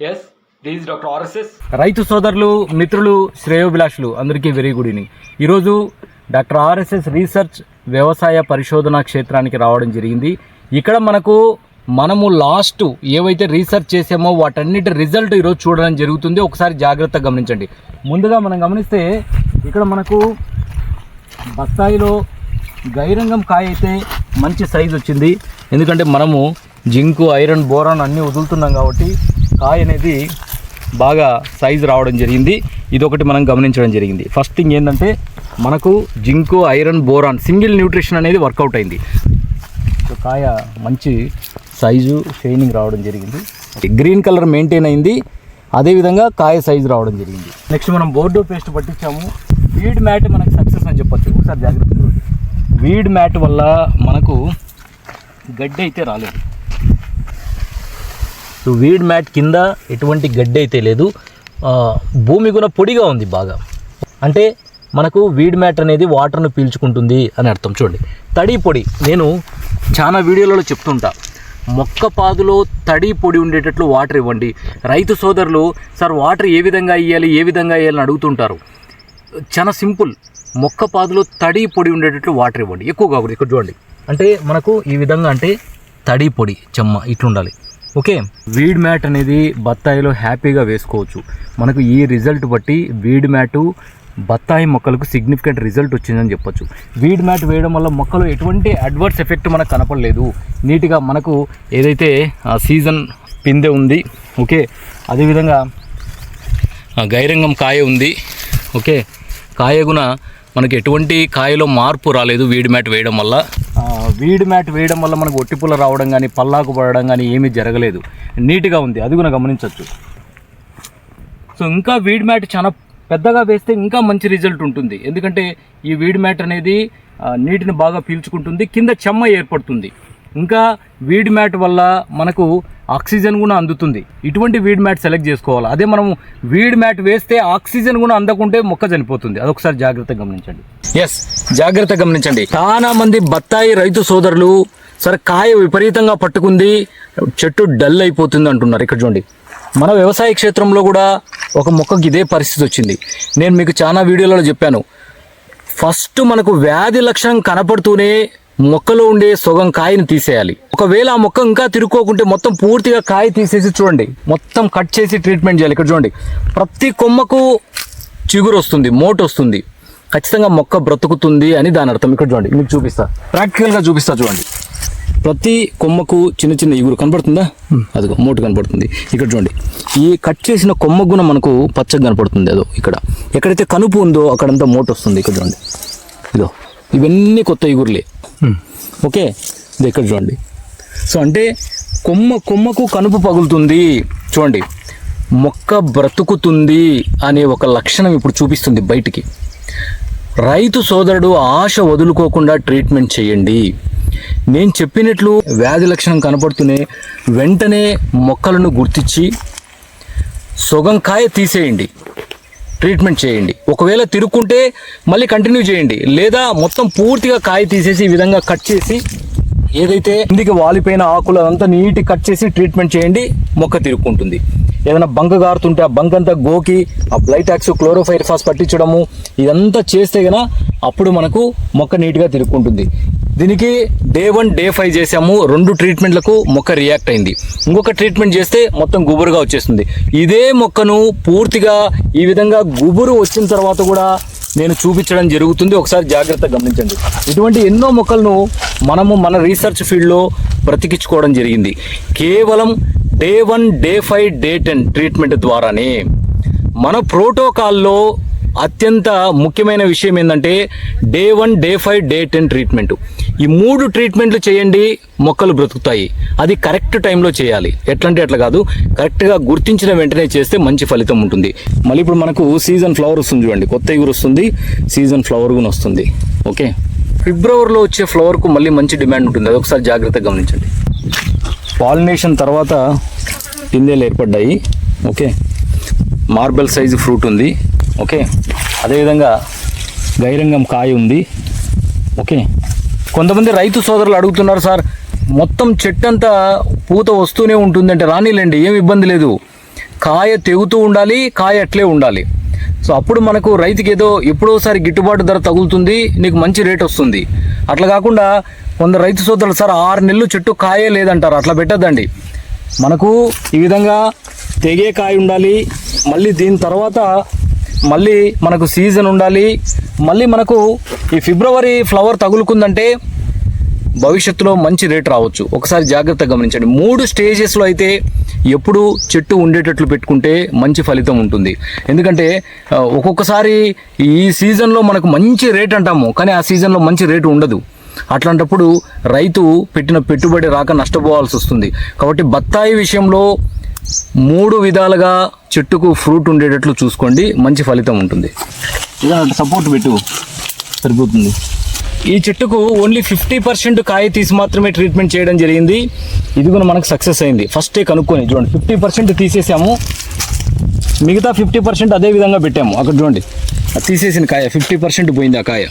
Yes this doctor RSS రైతు సోదరులు మిత్రులు శ్రేయోభిలాషులు అందరికీ వెరీ గుడ్ ఈవినింగ్ ఈరోజు డాక్టర్ ఆర్ఎస్ఎస్ రీసెర్చ్ వ్యవసాయ పరిశోధన క్షేత్రానికి రావడం జరిగింది. ఇక్కడ మనకు మనము లాస్ట్ ఏవైతే రీసెర్చ్ చేసామో వాటన్నిటి రిజల్ట్ ఈరోజు చూడడం జరుగుతుంది. ఒకసారి జాగ్రత్తగా గమనించండి. ముందుగా మనం గమనిస్తే ఇక్కడ మనకు బస్తాయిలో గైరంగం కాయ అయితే మంచి సైజ్ వచ్చింది. ఎందుకంటే మనము జింకు ఐరన్ బోరాన్ అన్నీ వదులుతున్నాం కాబట్టి కాయ అనేది బాగా సైజు రావడం జరిగింది. ఇదొకటి మనం గమనించడం జరిగింది. ఫస్ట్ థింగ్ ఏంటంటే మనకు zinc iron boron single nutrition అనేది వర్కౌట్ అయింది. సో కాయ మంచి సైజు షైనింగ్ రావడం జరిగింది. గ్రీన్ కలర్ మెయింటైన్ అయింది. అదేవిధంగా కాయ సైజు రావడం జరిగింది. నెక్స్ట్ మనం బోర్డో పేస్ట్ పట్టించాము. వీడ్ మ్యాట్ మనకు సక్సెస్ అని చెప్పొచ్చు. ఒకసారి జాగ్రత్త వీడ్ మ్యాట్ వల్ల మనకు గడ్డి అయితే రాలేదు. సో వీడ్ మ్యాట్ కింద ఎటువంటి గడ్డి అయితే లేదు. భూమి కూడా పొడిగా ఉంది బాగా. అంటే మనకు వీడ్ మ్యాట్ అనేది వాటర్ను పీల్చుకుంటుంది అని అర్థం. చూడండి. తడి పొడి. నేను చాలా వీడియోలలో చెప్తుంటా. మొక్క పాదులో తడి పొడి ఉండేటట్లు వాటర్ ఇవ్వండి. రైతు సోదరులు సార్ వాటర్ ఏ విధంగా ఇవ్వాలి ఏ విధంగా ఇవ్వాలని అడుగుతుంటారు. చాలా సింపుల్. మొక్క పాదులో తడి పొడి ఉండేటట్లు వాటర్ ఇవ్వండి. ఎక్కువ కాకూడదు ఇక్కడ చూడండి. అంటే మనకు ఈ విధంగా అంటే తడి పొడి చెమ్మ ఇట్లుండాలి. ఓకే. వీడ్ మ్యాట్ అనేది బత్తాయిలో హ్యాపీగా వేసుకోవచ్చు. మనకు ఈ రిజల్ట్ బట్టి వీడ్ మ్యాటు బత్తాయి మొక్కలకు సిగ్నిఫికెంట్ రిజల్ట్ వచ్చిందని చెప్పొచ్చు. వీడ్ మ్యాట్ వేయడం వల్ల మొక్కలు ఎటువంటి అడ్వర్స్ ఎఫెక్ట్ మనకు కనపడలేదు. నీట్గా మనకు ఏదైతే సీజన్ పిందె ఉంది ఓకే. అదేవిధంగా గైరంగం కాయ ఉంది ఓకే. కాయ గుణ మనకి ఎటువంటి కాయలో మార్పు రాలేదు వీడి మ్యాట్ వేయడం వల్ల. వీడి మ్యాట్ వేయడం వల్ల మనకు ఒట్టిపుల్ల రావడం కానీ పల్లాకు పడడం కానీ ఏమీ జరగలేదు. నీట్గా ఉంది అది కూడా గమనించవచ్చు సో ఇంకా వీడ్ మ్యాట్ చాలా పెద్దగా వేస్తే ఇంకా మంచి రిజల్ట్ ఉంటుంది. ఎందుకంటే ఈ వీడ్ మ్యాట్ అనేది నీటిని బాగా పీల్చుకుంటుంది కింద చెమ్మ ఏర్పడుతుంది. ఇంకా వీడ్ మ్యాట్ వల్ల మనకు ఆక్సిజన్ కూడా అందుతుంది. ఇటువంటి వీడ్ మ్యాట్ సెలెక్ట్ చేసుకోవాలి. అదే మనం వీడ్ మ్యాట్ వేస్తే ఆక్సిజన్ కూడా అందకుంటే మొక్క చనిపోతుంది. అదొకసారి జాగ్రత్త గమనించండి. ఎస్ జాగ్రత్త గమనించండి. చాలా మంది బత్తాయి రైతు సోదరులు సరే కాయ విపరీతంగా పట్టుకుంది చెట్టు డల్ అయిపోతుంది అంటున్నారు. ఇక్కడ చూడండి. మన వ్యవసాయ క్షేత్రంలో కూడా ఒక మొక్కకి ఇదే పరిస్థితి వచ్చింది. నేను మీకు చాలా వీడియోలలో చెప్పాను. ఫస్ట్ మనకు వ్యాధి లక్షణం కనపడుతూనే మొక్కలో ఉండే సొగం కాయని తీసేయాలి. ఒకవేళ ఆ మొక్క ఇంకా తిరుక్కోకుంటే మొత్తం పూర్తిగా కాయ తీసేసి చూడండి. మొత్తం కట్ చేసి ట్రీట్మెంట్ చేయాలి. ఇక్కడ చూడండి. ప్రతి కొమ్మకు చిగురు వస్తుంది మోటు వస్తుంది. ఖచ్చితంగా మొక్క బ్రతుకుతుంది అని దాని అర్థం. ఇక్కడ చూడండి. మీకు చూపిస్తా. ప్రాక్టికల్గా చూపిస్తా చూడండి. ప్రతి కొమ్మకు చిన్న చిన్న ఇగురు కనపడుతుందా? అదిగో మోటు కనపడుతుంది. ఇక్కడ చూడండి. ఈ కట్ చేసిన కొమ్మ గుణ మనకు పచ్చగా కనపడుతుంది. అదో ఇక్కడ. ఎక్కడైతే కనుపు ఉందో అక్కడంతా మోటు వస్తుంది. ఇక్కడ చూడండి. ఇదో. ఇవన్నీ కొత్త ఇగురులే. ఓకే? ఇది ఇక్కడ చూడండి. సో అంటే కొమ్మ కొమ్మకు కనుపు పగులుతుంది. చూడండి. మొక్క బ్రతుకుతుంది అనే ఒక లక్షణం ఇప్పుడు చూపిస్తుంది బయటికి. రైతు సోదరుడు ఆశ వదులుకోకుండా ట్రీట్మెంట్ చేయండి. నేను చెప్పినట్లు వ్యాధి లక్షణం కనపడుతూనే వెంటనే మొక్కలను గుర్తించి సొగం కాయ తీసేయండి. ట్రీట్మెంట్ చేయండి. ఒకవేళ తిరుక్కుంటే మళ్ళీ కంటిన్యూ చేయండి. లేదా మొత్తం పూర్తిగా కాయ తీసేసి ఈ విధంగా కట్ చేసి ఏదైతే కిందికి వాలిపోయిన ఆకులు అదంతా నీటి కట్ చేసి ట్రీట్మెంట్ చేయండి. మొక్క తిరుక్కుంటుంది. ఏదైనా బంక గారుతుంటే ఆ బంక్ అంతా గోకి ఆ బ్లైటాక్స్ క్లోరోఫైర్ ఫాస్ పట్టించడము ఇదంతా చేస్తే గన అప్పుడు మనకు మొక్క నీట్గా తిరుక్కుంటుంది. దీనికి డే వన్ డే ఫైవ్ చేసాము రెండు ట్రీట్మెంట్లకు మొక్క రియాక్ట్ అయింది. ఇంకొక ట్రీట్మెంట్ చేస్తే మొత్తం గుబురుగా వచ్చేస్తుంది. ఇదే మొక్కను పూర్తిగా ఈ విధంగా గుబురు వచ్చిన తర్వాత కూడా నేను చూపించడం జరుగుతుంది. ఒకసారి జాగ్రత్తగా గమనించండి. ఇటువంటి ఎన్నో మొక్కలను మనము మన రీసెర్చ్ ఫీల్డ్లో బ్రతికించుకోవడం జరిగింది. కేవలం day one day five day ten treatment ద్వారానే. మన ప్రోటోకాల్లో అత్యంత ముఖ్యమైన విషయం ఏంటంటే day one day five day ten treatment. ఈ మూడు ట్రీట్మెంట్లు చేయండి మొక్కలు బ్రతుకుతాయి. అది కరెక్ట్ టైంలో చేయాలి. ఎట్లంటే అట్లా కాదు కరెక్ట్గా గుర్తించిన వెంటనే చేస్తే మంచి ఫలితం ఉంటుంది. మళ్ళీ ఇప్పుడు మనకు సీజన్ ఫ్లవర్ వస్తుంది చూడండి కొత్త ఇగురు వస్తుంది సీజన్ ఫ్లవర్ కూడా వస్తుంది. ఓకే? ఫిబ్రవరిలో వచ్చే ఫ్లవర్కు మళ్ళీ మంచి డిమాండ్ ఉంటుంది. అది ఒకసారి జాగ్రత్తగా గమనించండి. పాలినేషన్ తర్వాత పిందెలు ఏర్పడ్డాయి. ఓకే? మార్బల్ సైజు ఫ్రూట్ ఉంది. ఓకే? అదేవిధంగా గైరంగం కాయ ఉంది. ఓకే? కొంతమంది రైతు సోదరులు అడుగుతున్నారు సార్ మొత్తం చెట్టు అంతా పూత వస్తూనే ఉంటుంది అంటే రానిలేండి ఏం ఇబ్బంది లేదు. కాయ తెగుతూ ఉండాలి కాయ అట్లే ఉండాలి. సో అప్పుడు మనకు రైతుకి ఏదో ఎప్పుడోసారి గిట్టుబాటు ధర తగులుతుంది నీకు మంచి రేట్ వస్తుంది. అట్లా కాకుండా కొందరు రైతు సోదరులు సార్ ఆరు నెలలు చెట్టు కాయే లేదంటారు అట్లా పెట్టద్దండి. మనకు ఈ విధంగా తెగే కాయ ఉండాలి మళ్ళీ దీని తర్వాత మళ్ళీ మనకు సీజన్ ఉండాలి. మళ్ళీ మనకు ఈ ఫిబ్రవరి ఫ్లవర్ తగులుకుందంటే భవిష్యత్తులో మంచి రేట్ రావచ్చు. ఒకసారి జాగ్రత్తగా గమనించండి. మూడు స్టేజెస్లో అయితే ఎప్పుడు చెట్టు ఉండేటట్లు పెట్టుకుంటే మంచి ఫలితం ఉంటుంది. ఎందుకంటే ఒక్కొక్కసారి ఈ సీజన్లో మనకు మంచి రేట్ అంటాము కానీ ఆ సీజన్లో మంచి రేటు ఉండదు. అట్లాంటప్పుడు రైతు పెట్టిన పెట్టుబడి రాక నష్టపోవాల్సి వస్తుంది. కాబట్టి బత్తాయి విషయంలో మూడు విధాలుగా చెట్టుకు ఫ్రూట్ ఉండేటట్లు చూసుకోండి మంచి ఫలితం ఉంటుంది. ఇలా సపోర్ట్ పెట్టు సరిపోతుంది. ఈ చెట్టుకు ఓన్లీ ఫిఫ్టీ పర్సెంట్ కాయ తీసి మాత్రమే ట్రీట్మెంట్ చేయడం జరిగింది. ఇది కూడా మనకు సక్సెస్ అయింది. ఫస్టే కనుక్కొని చూడండి ఫిఫ్టీ పర్సెంట్ తీసేసాము. మిగతా ఫిఫ్టీ పర్సెంట్ అదే విధంగా పెట్టాము. అక్కడ చూడండి అది తీసేసిన కాయ ఫిఫ్టీ పర్సెంట్ పోయింది ఆ కాయ.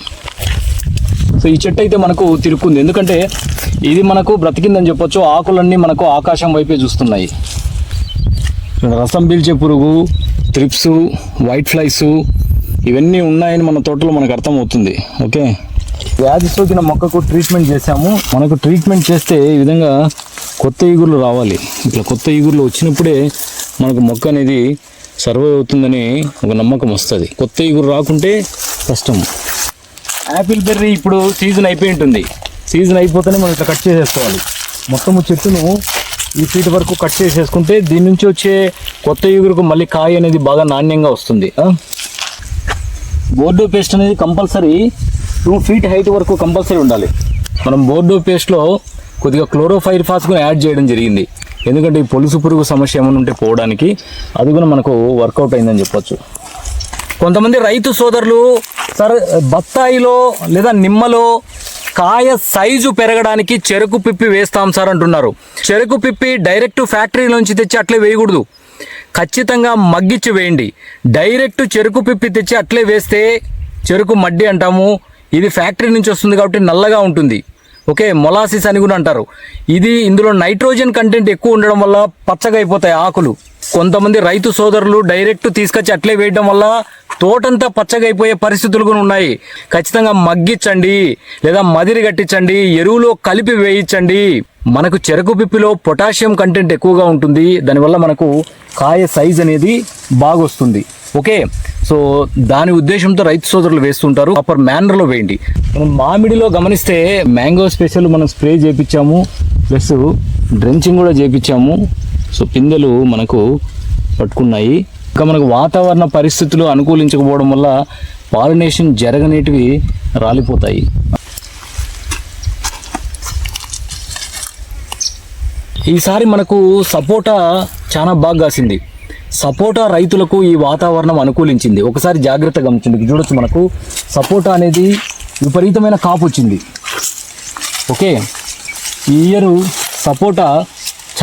సో ఈ చెట్టు అయితే మనకు తిరుక్కుంది. ఎందుకంటే ఇది మనకు బ్రతికిందని చెప్పొచ్చు. ఆకులన్నీ మనకు ఆకాశం వైపే చూస్తున్నాయి. రసం పీల్చే పురుగు త్రిప్స్ వైట్ ఫ్లైస్ ఇవన్నీ ఉన్నాయని మన తోటలో మనకు అర్థమవుతుంది. ఓకే? వ్యాధి సోకిన మొక్కకు ట్రీట్మెంట్ చేసాము మనకు ట్రీట్మెంట్ చేస్తే ఈ విధంగా కొత్త ఈగుర్లు రావాలి. ఇట్లా కొత్త ఈగుర్లు వచ్చినప్పుడే మనకు మొక్క అనేది సర్వే అవుతుందని ఒక నమ్మకం వస్తుంది. కొత్త ఈగురు రాకుంటే కష్టం. యాపిల్ బెర్రీ ఇప్పుడు సీజన్ అయిపోయి ఉంటుంది. సీజన్ అయిపోతేనే మనం ఇట్లా కట్ చేసేసుకోవాలి. మొత్తము చెట్టును ఈ ఫీట్ వరకు కట్ చేసేసుకుంటే దీని నుంచి వచ్చే కొత్త ఈగురుకు మళ్ళీ కాయ అనేది బాగా నాణ్యంగా వస్తుంది. బోర్డో పేస్ట్ అనేది కంపల్సరీ టూ ఫీట్ హైట్ వరకు కంపల్సరీ ఉండాలి. మనం బోర్డో పేస్ట్లో కొద్దిగా క్లోరోఫైర్ ఫాస్ కూడా యాడ్ చేయడం జరిగింది. ఎందుకంటే ఈ పొలుసు పురుగు సమస్య ఏమైనా ఉంటే పోవడానికి అది కూడా మనకు వర్కౌట్ అయిందని చెప్పొచ్చు. కొంతమంది రైతు సోదరులు సార్ బత్తాయిలో లేదా నిమ్మలో కాయ సైజు పెరగడానికి చెరుకు పిప్పి వేస్తాం సార్ అంటున్నారు. చెరుకు పిప్పి డైరెక్ట్ ఫ్యాక్టరీ నుంచి తెచ్చి అట్లే వేయకూడదు. ఖచ్చితంగా మగ్గిచ్చి వేయండి. డైరెక్ట్ చెరుకు పిప్పి తెచ్చి అట్లే వేస్తే చెరుకు మడ్డి అంటాము. ఇది ఫ్యాక్టరీ నుంచి వస్తుంది కాబట్టి నల్లగా ఉంటుంది. ఓకే మొలాసిస్ అని కూడా అంటారు. ఇది ఇందులో నైట్రోజన్ కంటెంట్ ఎక్కువ ఉండడం వల్ల పచ్చగా అయిపోతాయి ఆకులు. కొంతమంది రైతు సోదరులు డైరెక్ట్ తీసుకొచ్చి అట్లే వేయడం వల్ల తోటంతా పచ్చగా అయిపోయే పరిస్థితులు కూడా ఉన్నాయి. ఖచ్చితంగా మగ్గించండి లేదా మదిరి కట్టించండి ఎరువులో కలిపి వేయించండి. మనకు చెరకు పిప్పిలో పొటాషియం కంటెంట్ ఎక్కువగా ఉంటుంది. దానివల్ల మనకు కాయ సైజ్ అనేది బాగొస్తుంది. ఓకే సో దాని ఉద్దేశంతో రైతు సోదరులు వేస్తుంటారు. ప్రాపర్ మేనర్లో వేయండి. మనం మామిడిలో గమనిస్తే మ్యాంగో స్పెషల్ మనం స్ప్రే చేపించాము. ప్లస్ డ్రెంచింగ్ కూడా చేపించాము. సో పిందెలు మనకు పట్టుకున్నాయి. ఇంకా మనకు వాతావరణ పరిస్థితులు అనుకూలించకపోవడం వల్ల పాలినేషన్ జరగనేటివి రాలిపోతాయి. ఈసారి మనకు సపోటా చాలా బాగా కాసింది. సపోటా రైతులకు ఈ వాతావరణం అనుకూలించింది. ఒకసారి జాగ్రత్తగా గమనించండి. చూడొచ్చు మనకు సపోటా అనేది విపరీతమైన కాపు వచ్చింది. ఓకే? ఈ ఇయర్ సపోటా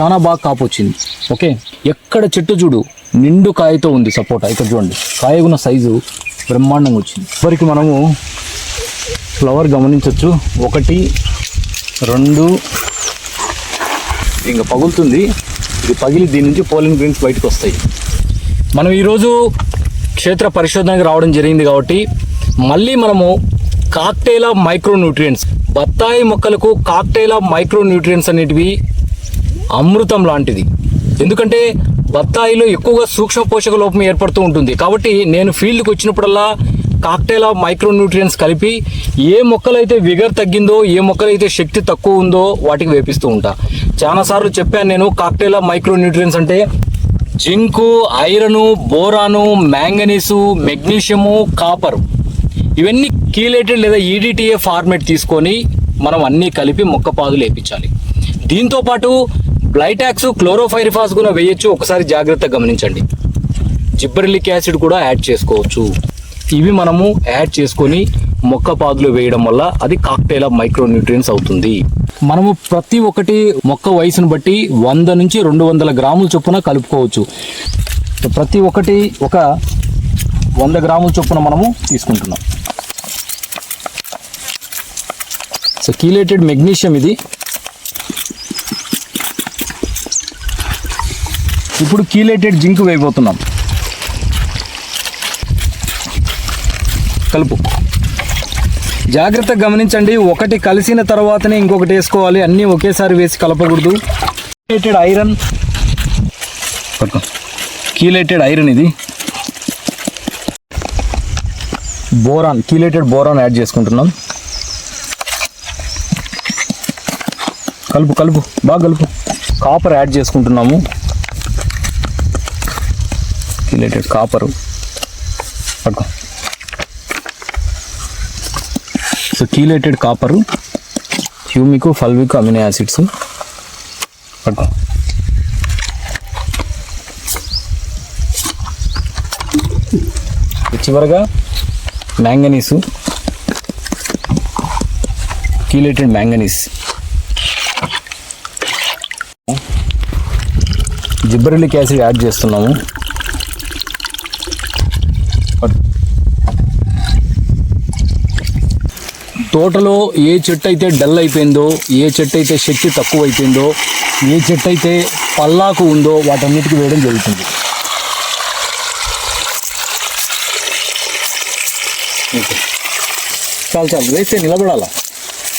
చాలా బాగా కాపు వచ్చింది. ఓకే? ఎక్కడ చెట్టు చూడు నిండు కాయతో ఉంది సపోటా. ఇక్కడ చూడండి. కాయగున్న సైజు బ్రహ్మాండంగా వచ్చింది. ఇప్పటికి మనము ఫ్లవర్ గమనించవచ్చు ఒకటి రెండు ఇంకా పగులుతుంది. ఇది పగిలి దీని నుంచి పోలిన్ గ్రీన్స్ బయటకు వస్తాయి. మనం ఈరోజు క్షేత్ర పరిశోధనకి రావడం జరిగింది కాబట్టి మళ్ళీ మనము కాక్టైల్ ఆఫ్ మైక్రో న్యూట్రియంట్స్ బత్తాయి మొక్కలకు కాక్టైల్ ఆఫ్ మైక్రో న్యూట్రియంట్స్ అనేటివి అమృతం లాంటిది. ఎందుకంటే బత్తాయిలో ఎక్కువగా సూక్ష్మ పోషక లోపం ఏర్పడుతూ ఉంటుంది. కాబట్టి నేను ఫీల్డ్కి వచ్చినప్పుడల్లా కాక్టైల్ ఆఫ్ మైక్రో న్యూట్రియన్స్ కలిపి ఏ మొక్కలైతే విగర్ తగ్గిందో ఏ మొక్కలైతే శక్తి తక్కువ ఉందో వాటికి వేపిస్తూ ఉంటా. చాలాసార్లు చెప్పాను నేను కాక్టైల్ ఆఫ్ మైక్రో న్యూట్రియన్స్ అంటే zinc iron boron manganese magnesium copper ఇవన్నీ కీలేటెడ్ లేదా ఈడిటిఏ ఫార్మేట్ తీసుకొని మనం అన్నీ కలిపి మొక్క పాదులు వేయించాలి దీంతో పాటు బ్లైటాక్స్ క్లోరోఫైరిఫాస్ కూడా వేయొచ్చు. ఒకసారి జాగ్రత్తగా గమనించండి. జిబ్బరిలిక్ యాసిడ్ కూడా యాడ్ చేసుకోవచ్చు. ఇవి మనము యాడ్ చేసుకొని మొక్క పాదులు వేయడం వల్ల అది కాక్టైల్ ఆఫ్ మైక్రో న్యూట్రియన్స్ అవుతుంది. మనము ప్రతి ఒక్కటి మొక్క వయసును బట్టి వంద నుంచి రెండు వందల గ్రాముల చొప్పున కలుపుకోవచ్చు. ప్రతి ఒక్కటి ఒక వంద గ్రాముల చొప్పున మనము తీసుకుంటున్నాం. సో కీలేటెడ్ మెగ్నీషియం ఇది. ఇప్పుడు కీలేటెడ్ జింక్ వేయబోతున్నాం. కలుపు. జాగ్రత్తగా గమనించండి ఒకటి కలిసిన తర్వాతనే ఇంకొకటి వేసుకోవాలి. అన్నీ ఒకేసారి వేసి కలపకూడదు. కీలేటెడ్ ఐరన్ కీలేటెడ్ ఐరన్ ఇది. బోరాన్ కీలేటెడ్ బోరాన్ యాడ్ చేసుకుంటున్నాం. కలుపు కలుపు బాగా కలుపు. కాపర్ యాడ్ చేసుకుంటున్నాము. కీలేటెడ్ కాపరు పట్టుకో. So chelated copper humic fulvic amino acids చివరగా manganese chelated manganese gibberellic acid add చేస్తున్నాము. తోటలో ఏ చెట్టు అయితే డల్ అయిపోయిందో ఏ చెట్టు అయితే శక్తి తక్కువ అయిపోయిందో ఏ చెట్టు అయితే పల్లాకు ఉందో వాటన్నిటికీ వేయడం జరుగుతుంది. ఓకే. చాలు చాలు వేస్తే నిలబడాలా?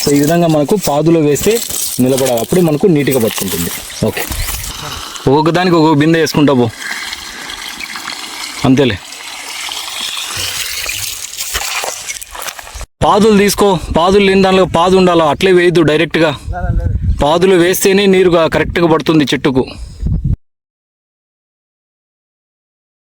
సో ఈ విధంగా మనకు పాదులో వేస్తే నిలబడాలి. అప్పుడే మనకు నీట్గా పట్టుకుంటుంది. ఓకే. ఒక్కొక్క దానికి ఒక్కొక్క బిందె వేసుకుంటా పో. అంతేలే. పాదులు తీసుకో పాదులు లేని దానిలో పాదు ఉండాలా? అట్లే వేయద్దు డైరెక్ట్గా పాదులు వేస్తేనే నీరు కరెక్ట్గా పడుతుంది చెట్టుకు.